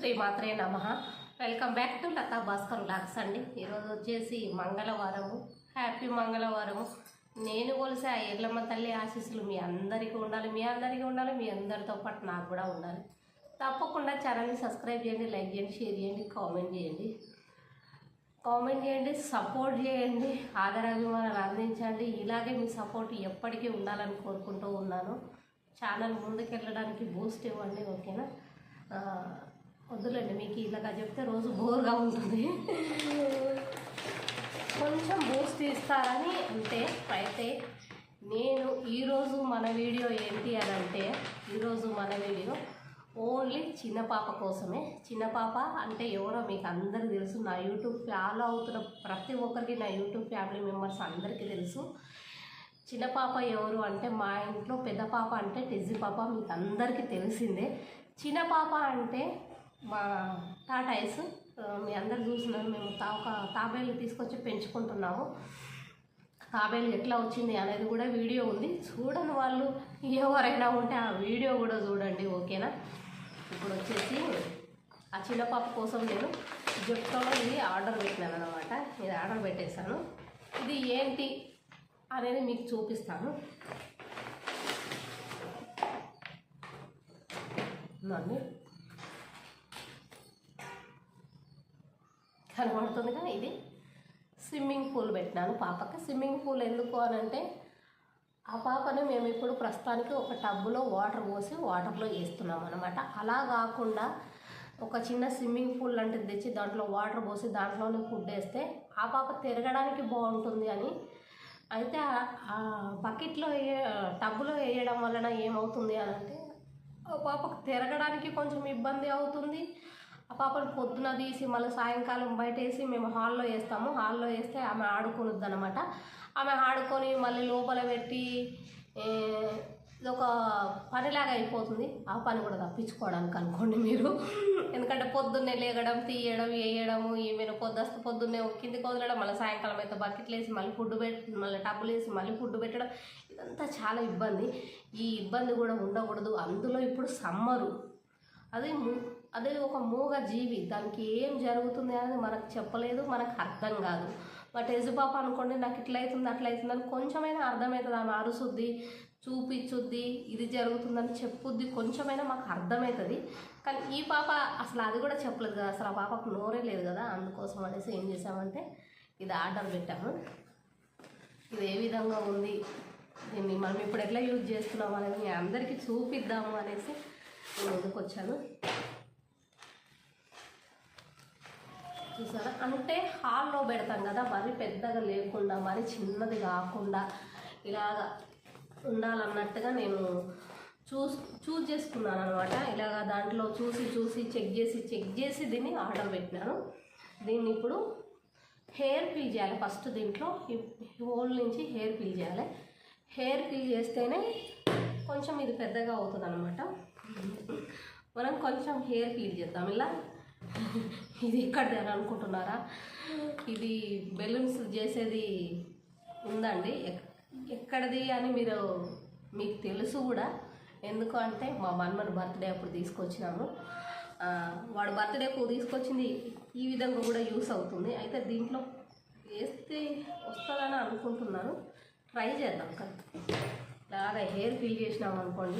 శ్రీమాత్రే నమ. Welcome back to Latha Bhaskar blogs అండి. ఈరోజు వచ్చేసి మంగళవారము. హ్యాపీ మంగళవారము. నేను కొలిసే ఆ ఎర్లమ్మ తల్లి ఆశీస్సులు మీ అందరికీ ఉండాలి. మీ అందరికీ ఉండాలి. మీ అందరితో పాటు నాకు కూడా ఉండాలి. తప్పకుండా ఛానల్ని సబ్స్క్రైబ్ చేయండి లైక్ చేయండి షేర్ చేయండి కామెంట్ చేయండి. కామెంట్ చేయండి సపోర్ట్ చేయండి ఆదరాభిమానాలు అందించండి. ఇలాగే మీ సపోర్ట్ ఎప్పటికీ ఉండాలని కోరుకుంటూ ఉన్నాను. ఛానల్ ముందుకెళ్ళడానికి బూస్ట్ ఇవ్వండి ఓకేనా వద్దులేండి మీకు ఇలాగా చెప్తే రోజు బోర్గా ఉంటుంది. కొంచెం బూస్ట్ ఇస్తారని అంటే అయితే నేను ఈరోజు మన వీడియో ఏంటి అని అంటే ఈరోజు మన వీడియో ఓన్లీ చిన్న పాప కోసమే. చిన్న పాప అంటే ఎవరో మీకు అందరికీ తెలుసు. నా యూట్యూబ్ ఫాలో అవుతున్న ప్రతి ఒక్కరికి నా యూట్యూబ్ ఫ్యామిలీ మెంబర్స్ అందరికీ తెలుసు. చిన్న పాప ఎవరు అంటే మా ఇంట్లో పెద్ద పాప అంటే టెజ్జి పాప మీకు అందరికీ తెలిసిందే. చిన్న పాప అంటే మా టాటాయిస్ మీ అందరు చూసినారు మేము తా ఒక తాబేలు తీసుకొచ్చి పెంచుకుంటున్నాము. తాబేలు ఎట్లా వచ్చింది అనేది కూడా వీడియో ఉంది. చూడని వాళ్ళు ఎవరైనా ఉంటే ఆ వీడియో కూడా చూడండి ఓకేనా? ఇప్పుడు వచ్చేసి ఆ చిన్నపాప కోసం నేను జుట్టులో ఇది ఆర్డర్ పెట్టినాను అనమాట ఇది ఆర్డర్ పెట్టేశాను. ఇది ఏంటి అనేది మీకు చూపిస్తాను. నన్ను కనబడుతుందిగా ఇది స్విమ్మింగ్ పూల్ పెట్టినాను పాపకి. స్విమ్మింగ్ పూల్ ఎందుకు అని అంటే ఆ పాపని మేము ఇప్పుడు ప్రస్తుతానికి ఒక టబ్బులో వాటర్ పోసి వాటర్లో వేస్తున్నాం అనమాట అలా కాకుండా ఒక చిన్న స్విమ్మింగ్ పూల్ లాంటిది తెచ్చి దాంట్లో వాటర్ పోసి దాంట్లోనే ఫుడ్ వేస్తే ఆ పాప తిరగడానికి బాగుంటుంది అని. అయితే ఆ- ఆ బకెట్లో వేయ టబ్బులో వేయడం వలన ఏమవుతుంది అని అంటే ఆ పాపకు తిరగడానికి కొంచెం ఇబ్బంది అవుతుంది. ఆ పాపను పొద్దున తీసి మళ్ళీ సాయంకాలం బయట వేసి మేము హాల్లో వేస్తాము. హాల్లో వేస్తే ఆమె ఆడుకునుద్ది అనమాట ఆమె ఆడుకొని మళ్ళీ లోపల పెట్టి ఒక పనిలాగా అయిపోతుంది. ఆ పని కూడా తప్పించుకోవడానికి అనుకోండి మీరు. ఎందుకంటే పొద్దున్నే లేగడం తీయడం వేయడం ఈమెను పొద్దుస్త పొద్దున్నే కిందికి వదలడం మళ్ళీ సాయంకాలం అయితే బకెట్లు వేసి మళ్ళీ ఫుడ్ పెట్టి మళ్ళీ టబ్బులు వేసి మళ్ళీ ఫుడ్ పెట్టడం ఇదంతా చాలా ఇబ్బంది. ఈ ఇబ్బంది కూడా ఉండకూడదు. అందులో ఇప్పుడు సమ్మరు. అది అదే ఒక మూగ జీవి దానికి ఏం జరుగుతుంది అనేది మనకు చెప్పలేదు మనకు అర్థం కాదు. బట్ యజుపాప అనుకోండి నాకు ఇట్లా అవుతుంది అట్లా అవుతుంది అని కొంచెమైనా అర్థమవుతుంది ఆమె అరుసుద్ది చూపించుద్ది ఇది జరుగుతుందని చెప్పుద్ది కొంచెమైనా మాకు అర్థమవుతుంది కానీ ఈ పాప అసలు అది కూడా చెప్పలేదు కదా. అసలు ఆ పాపకు నోరే లేదు కదా. అందుకోసం అనేసి ఏం చేసామంటే ఇది ఆర్డర్ పెట్టాము. ఇది ఏ విధంగా ఉంది? దీన్ని మనం ఇప్పుడు ఎట్లా యూజ్ చేస్తున్నాం అనేది అందరికీ చూపిద్దాము అనేసి నేను ముందుకు వచ్చాను చూసారా? అంటే హాల్లో పెడతాం కదా మరీ పెద్దగా లేకుండా మరీ చిన్నది కాకుండా ఇలాగా ఉండాలన్నట్టుగా నేను చూస్ చూస్ చేసుకున్నాను అనమాట ఇలాగ దాంట్లో చూసి చూసి చెక్ చేసి చెక్ చేసి దీన్ని ఆర్డర్ పెట్టినాను. దీన్ని ఇప్పుడు హెయిర్ పీల్ చేయాలి ఫస్ట్ దీంట్లో. హోల్ నుంచి హెయిర్ పీల్ చేయాలి. హెయిర్ పీల్ చేస్తేనే కొంచెం ఇది పెద్దగా అవుతుంది అనమాట మనం కొంచెం హెయిర్ పీల్ చేద్దాం. ఇలా ఇది ఇక్కడిది అని అనుకుంటున్నారా? ఇది బెలూన్స్ చేసేది ఉందండి. ఎక్- ఎక్కడిది అని మీరు మీకు తెలుసు కూడా. ఎందుకు అంటే మా మన్మన్ బర్త్డే అప్పుడు తీసుకొచ్చినాము. వాడు బర్త్డేకు తీసుకొచ్చింది ఈ విధంగా కూడా యూస్ అవుతుంది. అయితే దీంట్లో వేస్తే వస్తుందని అనుకుంటున్నాను. ట్రై చేద్దాం కదా. బాగా హెయిర్ ఫీల్ చేసినాం అనుకోండి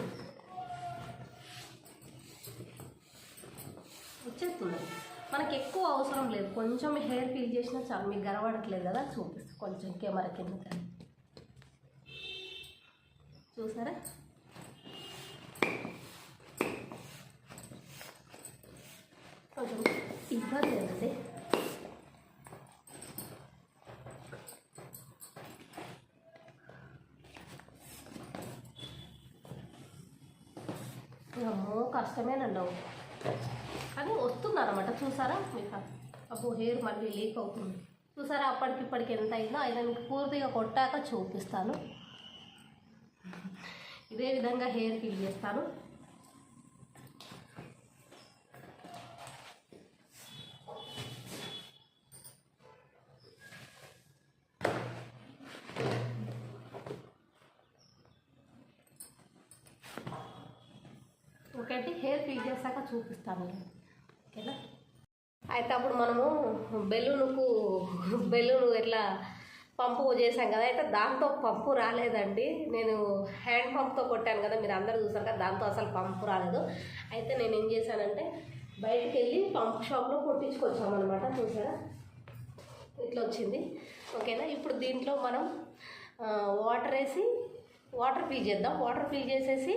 వచ్చేస్తుంది మనకి ఎక్కువ అవసరం లేదు. కొంచెం హెయిర్ ఫీల్ చేసినా చాలు. మీకు గరవడట్లేదు కదా? చూపిస్తా. కొంచెం కెమెరా కింద చూసారా? కొంచెం ఇబ్బంది లేదండి అమ్మో కష్టమేనండి కానీ వస్తుందన్నమాట చూసారా? మీకు? అప్పుడు హెయిర్ మళ్ళీ లీక్ అవుతుంది. చూసారా? అప్పటికి ఇప్పటికి ఎంత అయిందో? అయినా మీకు పూర్తిగా కొట్టాక చూపిస్తాను. ఇదే విధంగా హెయిర్ ఫిల్ చేస్తాను. ఒకటి హెయిర్ ఫిల్ చేశాక చూపిస్తాను. అయితే అప్పుడు మనము బెలూన్కు బెలూన్ ఎట్లా పంపు చేసాం కదా అయితే దాంతో పంపు రాలేదండి. నేను హ్యాండ్ పంప్తో కొట్టాను కదా మీరు అందరూ చూసారు కదా దాంతో అసలు పంపు రాలేదు. అయితే నేను ఏం చేశానంటే బయటికి వెళ్ళి పంప్ షాప్లో కొట్టించుకొచ్చామన్నమాట చూసారా? ఇట్లా వచ్చింది. ఓకేనా? ఇప్పుడు దీంట్లో మనం వాటర్ వేసి వాటర్ ఫిల్ చేద్దాం. వాటర్ ఫిల్ చేసేసి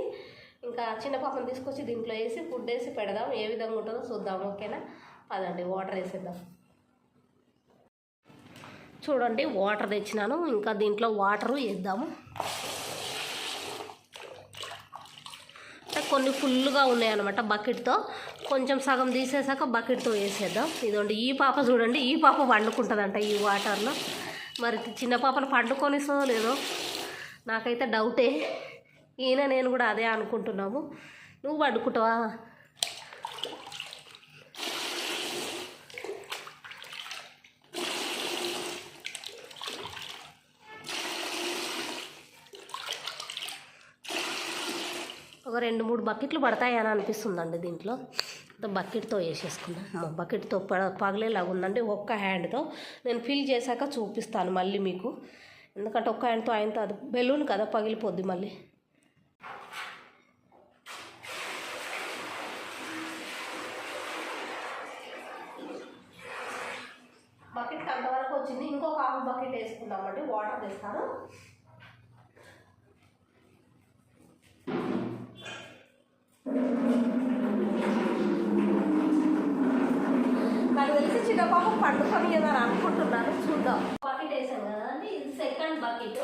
ఇంకా చిన్న పాపను తీసుకొచ్చి దీంట్లో వేసి ఫుడ్ వేసి పెడదాం. ఏ విధంగా ఉంటుందో చూద్దాం. ఓకేనా? పదండి వాటర్ వేసేద్దాం. చూడండి వాటర్ తెచ్చినాను. ఇంకా దీంట్లో వాటరు వేద్దాము కొన్ని ఫుల్గా ఉన్నాయి అనమాట బకెట్తో కొంచెం సగం తీసేసాక బకెట్తో వేసేద్దాం. ఇదండి ఈ పాప చూడండి ఈ పాప వండుకుంటుందంట ఈ వాటర్లో మరి చిన్న పాపను పండుకొనిసో లేదో నాకైతే డౌటే ఈయన నేను కూడా అదే అనుకుంటున్నాము. నువ్వు పండుకుంటావా? ఒక రెండు మూడు బకెట్లు పడతాయని అనిపిస్తుందండి దీంట్లో. బకెట్తో వేసేసుకున్నాను బకెట్తో పడ పగలేలాగా ఉందండి. ఒక్క హ్యాండ్తో నేను ఫిల్ చేశాక చూపిస్తాను మళ్ళీ మీకు. ఎందుకంటే ఒక్క హ్యాండ్తో ఆయనతో అది బెలూన్ కదా పగిలిపోద్ది మళ్ళీ. బకెట్ అంతవరకు వచ్చింది. ఇంకొక హాఫ్ బకెట్ వేసుకుందామండి. వాటర్ తెస్తాను తెలిసి చిన్నపాప పండుకొని ఏదని అనుకుంటున్నాను. చూద్దాం. బకెట్ వేసాం కదండి ఇది సెకండ్ బకెట్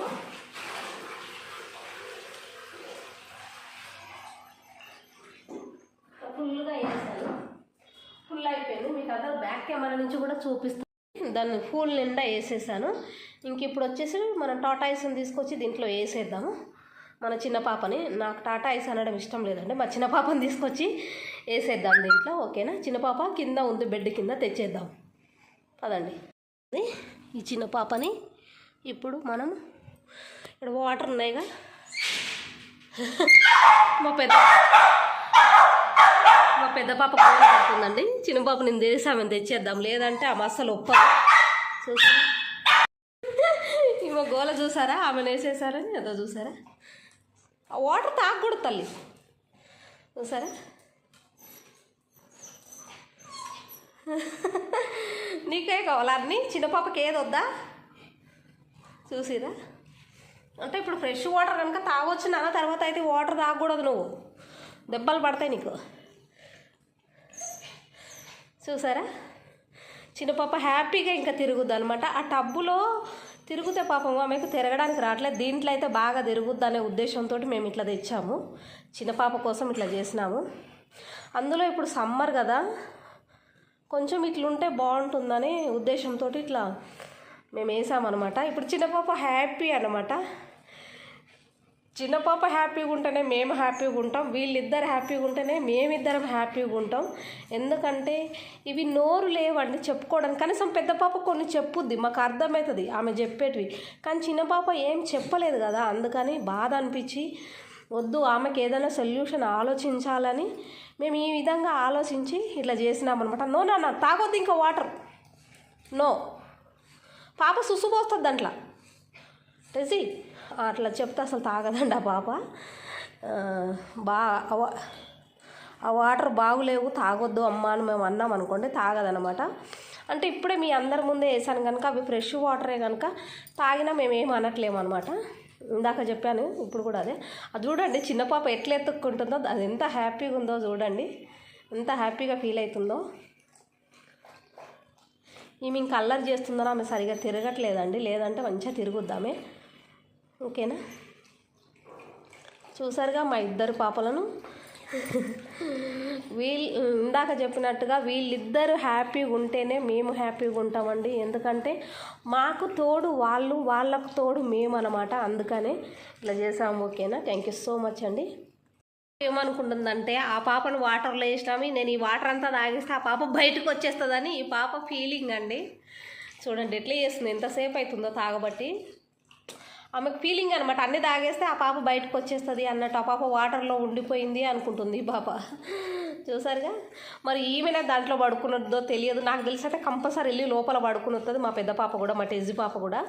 ఫుల్గా వేసాను ఫుల్ అయిపోయింది. మీకు అందరూ బ్యాక్ కెమెరా నుంచి కూడా చూపిస్తాను దాన్ని ఫుల్ నిండా వేసేసాను. ఇంక ఇప్పుడు వచ్చేసి మనం టాటాయిస్ని తీసుకొచ్చి దీంట్లో వేసేద్దాము. మన చిన్న పాపని నాకు టాటా ఐస్ అనడం ఇష్టం లేదండి. మా చిన్న పాపని తీసుకొచ్చి వేసేద్దాం దీంట్లో ఓకేనా? చిన్న పాప కింద ఉంది బెడ్ కింద తెచ్చేద్దాం. పదండి. ఈ చిన్న పాపని ఇప్పుడు మనం ఇక్కడ వాటర్ ఉన్నాయిగా. మా పెద్ద మా పెద్ద పాప గోల పడుతుందండి. చిన్న పాప నేను తెసామని తెచ్చేద్దాం. లేదంటే ఆమె అస్సలు ఒప్పదు. చూసారా? ఈమె గోల చూసారా? ఆమెను వేసేసారని ఏదో చూసారా? ఆ వాటర్ తాగకూడదు తల్లి. చూసారా నీకే కావాలా అన్ని చిన్న పాపకి ఏది వద్దా? చూసిరా? అంటే ఇప్పుడు ఫ్రెష్ వాటర్ కనుక తాగొచ్చు నాన్న తర్వాత అయితే వాటర్ తాగకూడదు నువ్వు. దెబ్బలు పడతాయి నీకు. చూసారా? చిన్న పాప హ్యాపీగా ఇంకా తిరుగుద్దు అనమాట ఆ టబ్బులో తిరుగుతే పాపం ఆమెకు తిరగడానికి రావట్లేదు. దీంట్లో అయితే బాగా తిరుగుద్ది అనే ఉద్దేశంతో మేము ఇట్లా తెచ్చాము. చిన్న పాప కోసం ఇట్లా చేసినాము. అందులో ఇప్పుడు సమ్మర్ కదా కొంచెం ఇట్లుంటే బాగుంటుందని ఉద్దేశంతో ఇట్లా మేము వేసామన్నమాట. ఇప్పుడు చిన్న పాప హ్యాపీ అనమాట చిన్న పాప హ్యాపీగా ఉంటేనే మేము హ్యాపీగా ఉంటాం వీళ్ళిద్దరు హ్యాపీగా ఉంటేనే మేమిద్దరం హ్యాపీగా ఉంటాం. ఎందుకంటే ఇవి నోరు లేవండి చెప్పుకోవడానికి కనీసం పెద్ద పాప కొన్ని చెప్పుద్ది మాకు అర్థమవుతుంది ఆమె చెప్పేటివి. కానీ చిన్న పాప ఏం చెప్పలేదు కదా అందుకని బాధ అనిపించి వద్దు ఆమెకి ఏదైనా సొల్యూషన్ ఆలోచించాలని మేము ఈ విధంగా ఆలోచించి ఇట్లా చేసినామన్నమాట. నో నాన్న తాగొద్దు ఇంకా వాటర్. నో. పాప సుసు పోస్తుంది దాంట్లో. తెలిసి అట్లా చెప్తే అసలు తాగదండి ఆ పాప. బా ఆ వాటర్ బాగులేవు తాగొద్దు అమ్మా అని మేము అన్నాం అనుకోండి తాగదనమాట అంటే ఇప్పుడే మీ అందరి ముందే వేసాను కనుక అవి ఫ్రెష్ వాటరే కనుక తాగినా మేము ఏం అనట్లేము అనమాట ఇందాక చెప్పాను ఇప్పుడు కూడా అదే. అది చూడండి చిన్న పాప ఎట్లా ఎత్తుక్కుంటుందో అది ఎంత హ్యాపీగా ఉందో చూడండి. ఎంత హ్యాపీగా ఫీల్ అవుతుందో. ఈమె ఇంక అల్లరి చేస్తుందని ఆమె సరిగా తిరగట్లేదండి. లేదంటే మంచిగా తిరుగుద్దామే. ఓకేనా? చూసారుగా మా ఇద్దరు పాపలను? వీళ్ళు ఇందాక చెప్పినట్టుగా వీళ్ళిద్దరు హ్యాపీగా ఉంటేనే మేము హ్యాపీగా ఉంటామండి. ఎందుకంటే మాకు తోడు వాళ్ళు వాళ్ళకు తోడు మేము అనమాట అందుకనే ఇట్లా చేసాము ఓకేనా? థ్యాంక్ యూ సో మచ్ అండి. ఏమనుకుంటుందంటే ఆ పాపను వాటర్లో వేసినామి నేను ఈ వాటర్ అంతా తాగేస్తే ఆ పాప బయటకు వచ్చేస్తుందని ఈ పాప ఫీలింగ్ అండి. చూడండి ఎట్లా చేస్తుంది ఎంతసేపు అవుతుందో తాగబట్టి. ఆమెకు ఫీలింగ్ అనమాట అన్ని తాగేస్తే ఆ పాప బయటకు వచ్చేస్తుంది అన్నట్టు. ఆ పాప వాటర్లో ఉండిపోయింది అనుకుంటుంది పాప. చూసారుగా? మరి ఈమెనే దాంట్లో పడుకున్నదో తెలియదు. నాకు తెలిసి అయితే కంపల్సరీ వెళ్ళి లోపల పడుకుని వస్తుంది మా పెద్ద పాప కూడా మా టెజ్జి పాప కూడా.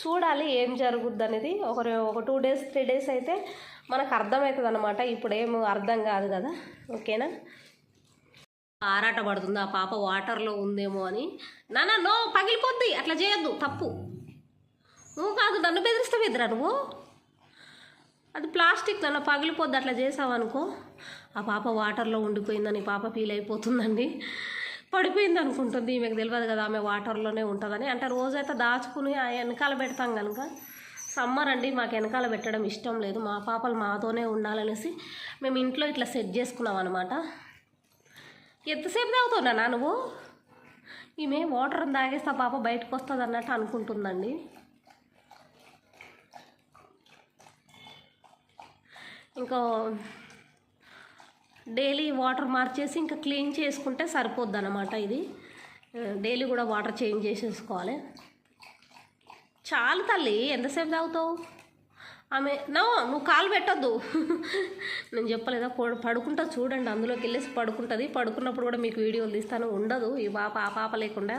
చూడాలి ఏం జరుగుద్ది అనేది ఒక ఒక టూ డేస్ త్రీ డేస్ అయితే మనకు అర్థమవుతుంది అనమాట ఇప్పుడు ఏం అర్థం కాదు కదా? ఓకేనా? ఆరాట పడుతుంది ఆ పాప వాటర్లో ఉందేమో అని. నాన్న నో పగిలిపోద్ది. అట్లా చేయొద్దు. తప్పు. నువ్వు కాదు నన్ను బెదిరిస్తావు ఎదురా నువ్వు? అది ప్లాస్టిక్ నన్ను పగిలిపోద్ది అట్లా చేసావనుకో. ఆ పాప వాటర్లో ఉండిపోయిందని పాప ఫీల్ అయిపోతుందండి. పడిపోయింది అనుకుంటుంది ఈమెకు తెలియదు కదా ఆమె వాటర్లోనే ఉంటుందని. అంటే రోజైతే దాచుకుని ఆ వెనకాల పెడతాం కనుక సమ్మర్ అండి మాకు వెనకాల పెట్టడం ఇష్టం లేదు. మా పాపలు మాతోనే ఉండాలనేసి మేము ఇంట్లో ఇట్లా సెట్ చేసుకున్నాం అనమాట ఎంతసేపు తాగుతున్నా నువ్వు? ఈమె వాటర్ తాగేస్తే పాప బయటకు వస్తుంది అన్నట్టు అనుకుంటుందండి. ఇంకా డైలీ వాటర్ మార్చేసి ఇంకా క్లీన్ చేసుకుంటే సరిపోద్ది అనమాట ఇది డైలీ కూడా వాటర్ చేంజ్ చేసేసుకోవాలి. చాలు తల్లి ఎంతసేపు తాగుతావు? ఆమె నో నువ్వు కాలు పెట్టద్దు. నేను చెప్పలేదా? పడు పడుకుంటా చూడండి అందులోకి వెళ్ళేసి పడుకుంటుంది. పడుకున్నప్పుడు కూడా మీకు వీడియోలు తీస్తాను ఉండదు. ఈ పాప ఆ పాప లేకుండా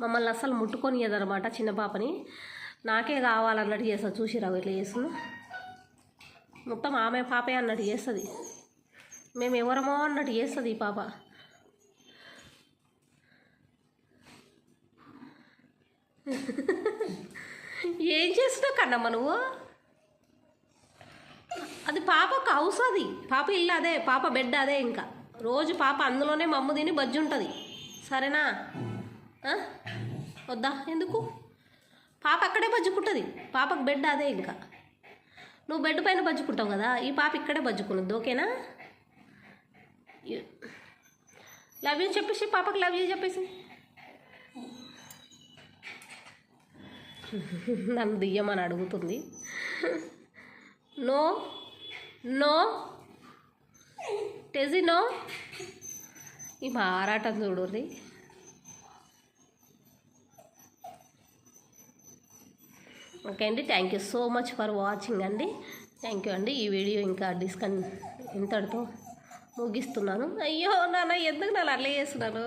మమ్మల్ని అస్సలు ముట్టుకొనియదనమాట చిన్న పాపని. నాకే కావాలన్నట్టు చేస్తా చూసిరావు ఇట్లా చేస్తున్నా మొత్తం ఆమె పాపే అన్నట్టు చేస్తుంది. మేము ఎవరమో అన్నట్టు చేస్తుంది ఈ పాప. ఏం చేస్తున్నావు కన్నమ్మ నువ్వు? అది పాపకు హౌస్ అది. పాప ఇల్లు అదే పాప బెడ్ అదే ఇంకా. రోజు పాప అందులోనే మమ్ము తిని బజ్జి ఉంటుంది. సరేనా? వద్దా? ఎందుకు? పాప అక్కడే బజ్జుకుంటుంది పాపకు బెడ్ అదే ఇంకా. నువ్వు బెడ్ పైన బజ్జుకుంటావు కదా ఈ పాప ఇక్కడే బజ్జుకున్నది ఓకేనా? లవ్ యూ చెప్పేసి పాపకి లవ్ యూ చెప్పేసి. నన్ను దియ్యమని అడుగుతుంది. No no. టెజీ నో. ఈ మారాటం చూడండి ఓకే అండి. Thank you so much for watching అండి. థ్యాంక్ యూ అండి. ఈ వీడియో ఇంకా డిస్కన్ ఇంతటితో ముగిస్తున్నాను. అయ్యో నాన్న ఎందుకు నన్ను అట్లా చేస్తున్నాను